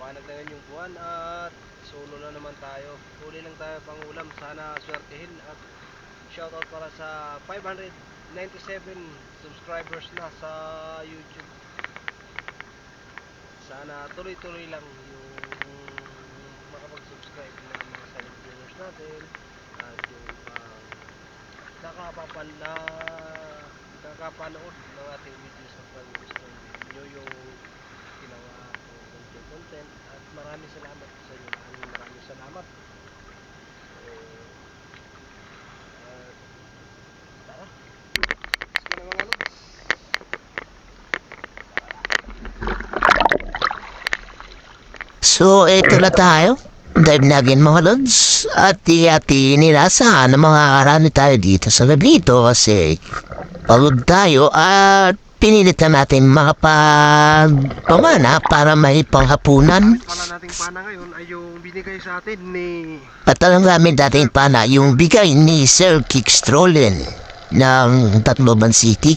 Liwanag na yung buwan at solo na naman tayo. Huli lang tayo pang ulam, sana swertehin at shoutout para sa 597 subscribers na sa YouTube. Sana tuloy-tuloy lang yung makapag-subscribe ng mga silent viewers natin. At yung ah, nakapapan na nakakapanood ng ating videos at pag gusto nyo yung ginawa content at maraming salamat sa inyo maraming maraming salamat tara let's go na So, ito na tayo. Dive na again mga lods. At iyati nilasahan ng mga karami tayo dito sa Labrito kasi pagod tayo at pinilit na natin mga pagpamana para may panghapunan. pala nating pana ngayon ay yung binigay sa atin ni At alam namin dating pana yung bigay ni Sir Kickstrollen ng Tacloban City.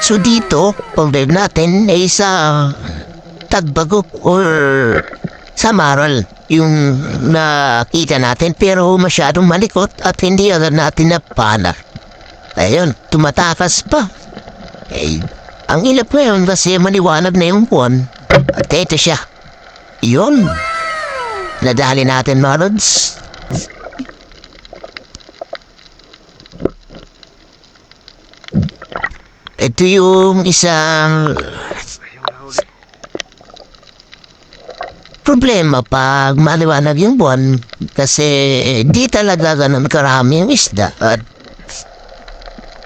So dito, dive natin ay sa Tagbagok or Samaral yung nakita natin pero masyadong malikot at hindi agad natin na pana. Ayun, tumatakas pa. Eh, ang ilap ngayon kasi maliwanag na yung buwan. At ito siya. Yun. Nadali natin mga lods. Ito yung isang problema pag maliwanag yung buwan kasi di talaga ganun karami yung isda at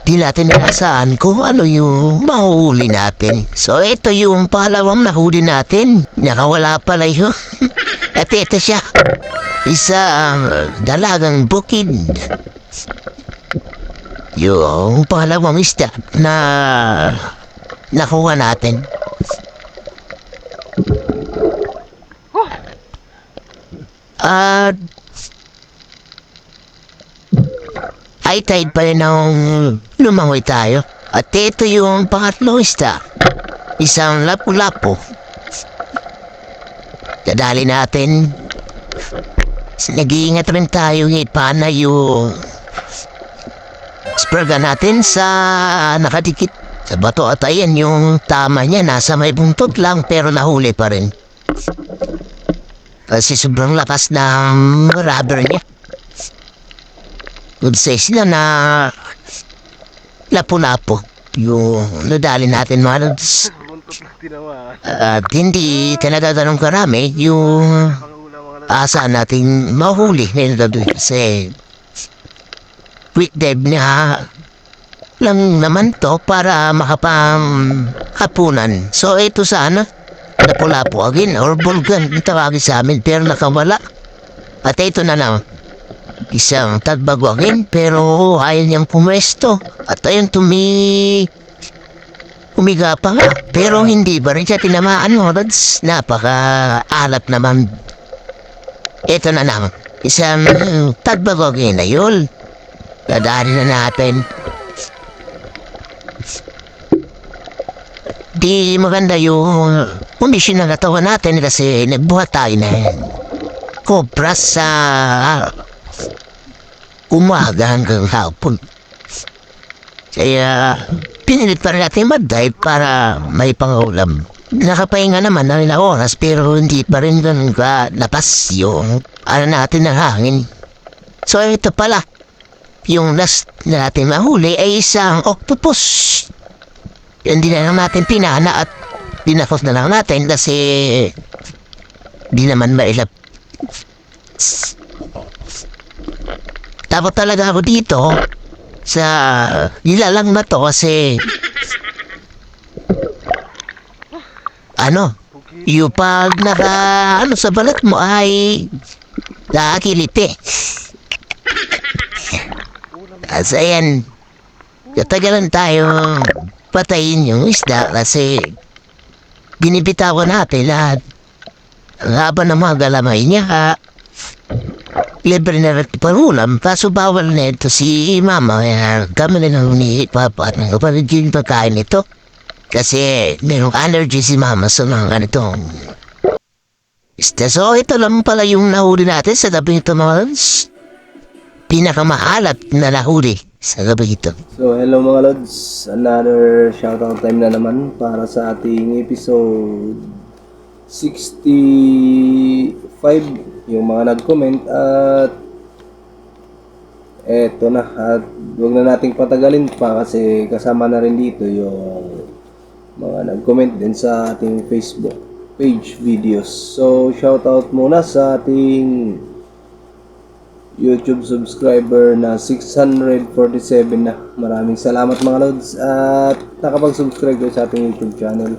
di natin inasaan kung ano yung mahuli natin. So ito yung pangalawang nahuli natin. Nakawala pala yun. at ito siya. Isang dalagang bukid. Yung pangalawang isda na nakuha natin. At ay tide pa rin nung lumangoy tayo. At ito yung pangatlong isda. Isang lapu-lapo. Dadali natin. Nag-iingat rin tayo ngayon paano yung spraga natin sa nakadikit sa bato at ayan yung tama niya nasa may buntot lang pero nahuli pa rin. Kasi sobrang lakas ng rubber niya. Size na na lapu-lapo. Yung nadali natin mga lods. At hindi talaga ganun karami yung asa natin mahuli na doon kasi quick dive na lang naman to para makapang hapunan. So ito sana lapu-lapu again or bulgan tawagin sa amin pero nakawala. At ito na lang isang tagbago again pero ayaw niyang pumwesto. At ayun tumi Umiga pa pero hindi ba rin siya tinamaan mo, Rods? Napaka-alat naman. Ito na naman, isang tagbagogi na yun. Dadari na natin. Di maganda yung kondisyon ng katawan natin kasi nagbuhat tayo na kobra sa umaga hanggang hapon. Kaya pinilit pa rin natin mag-dive para may pangulam. Nakapahinga naman na ilang oras pero hindi pa rin ganun ka lapas yung ano natin ng hangin. So ito pala, yung last na natin mahuli ay isang octopus. Hindi na lang natin pinana at dinakos na lang natin kasi di naman mailap. Tapos talaga ako dito sa nilalang na to kasi ano, yung pag naka ano sa balat mo ay nakakiliti. Kasi ayan, katagalan tayo patayin yung isda kasi binibitawan natin lahat. Ang haba ng mga galamay niya, libre na rin parulam, kaso bawal na ito si mama. Kaya kami na lang ni papa at ng kapatid yung pagkain nito. Kasi merong allergy si mama sa mga ganitong isda. So ito lang pala yung nahuli natin sa gabi ito mga lods. Pinakamaalat na nahuli sa gabi ito. So, hello mga Lods. Another shoutout time na naman para sa ating episode 65 yung mga nag-comment at eto na at huwag na nating patagalin pa kasi kasama na rin dito yung mga nag-comment din sa ating Facebook page videos. So, shoutout muna sa ating YouTube subscriber na 647 na. Maraming salamat mga lods at nakapag-subscribe sa ating YouTube channel.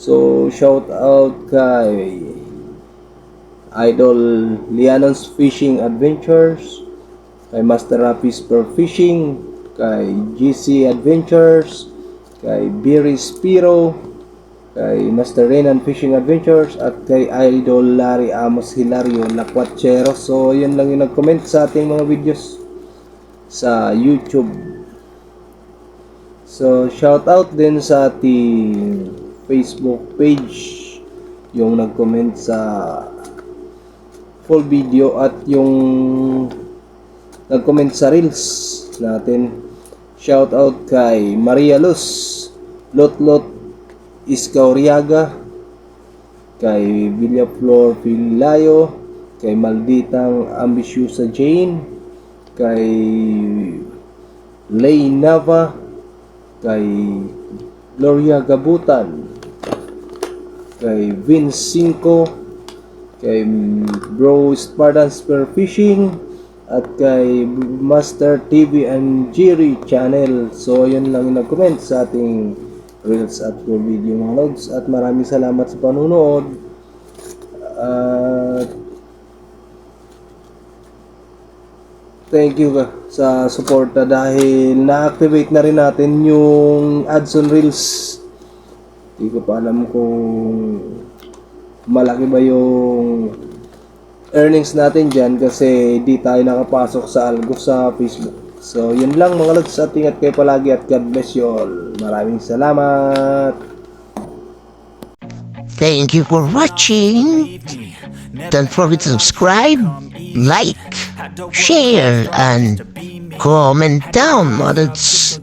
So, shout out kay Idol Lianon's Fishing Adventures, kay Master Rapis Per Fishing, kay GC Adventures, kay Biri Spiro, kay Master Renan Fishing Adventures at kay Idol Larry Amos Hilario Lakwatchero. So, yun lang yung nag-comment sa ating mga videos sa YouTube. So, shout out din sa ating Facebook page yung nag-comment sa full video at yung nag-comment sa reels natin. Shout out kay Maria Luz, Lotlot Iscauriaga, kay Villaflor Filayo, kay Malditang Ambisyosa Jane, kay Lay Nava, kay Gloria Gabutan, kay Vince Cinco, kay Bro Spartan Spear Fishing, at kay Master TV and Jerry Channel. So, yun lang yung nag-comment sa ating Reels at full video mga lods. At maraming salamat sa panunood. At thank you sa suporta dahil na-activate na rin natin yung ads on Reels. Hindi ko pa alam kung malaki ba yung earnings natin dyan kasi di tayo nakapasok sa algo sa Facebook. So, yun lang mga lods at ingat kayo palagi at God bless you all. Maraming salamat. Thank you for watching. Don't forget to subscribe, like, share, and comment down, mothers.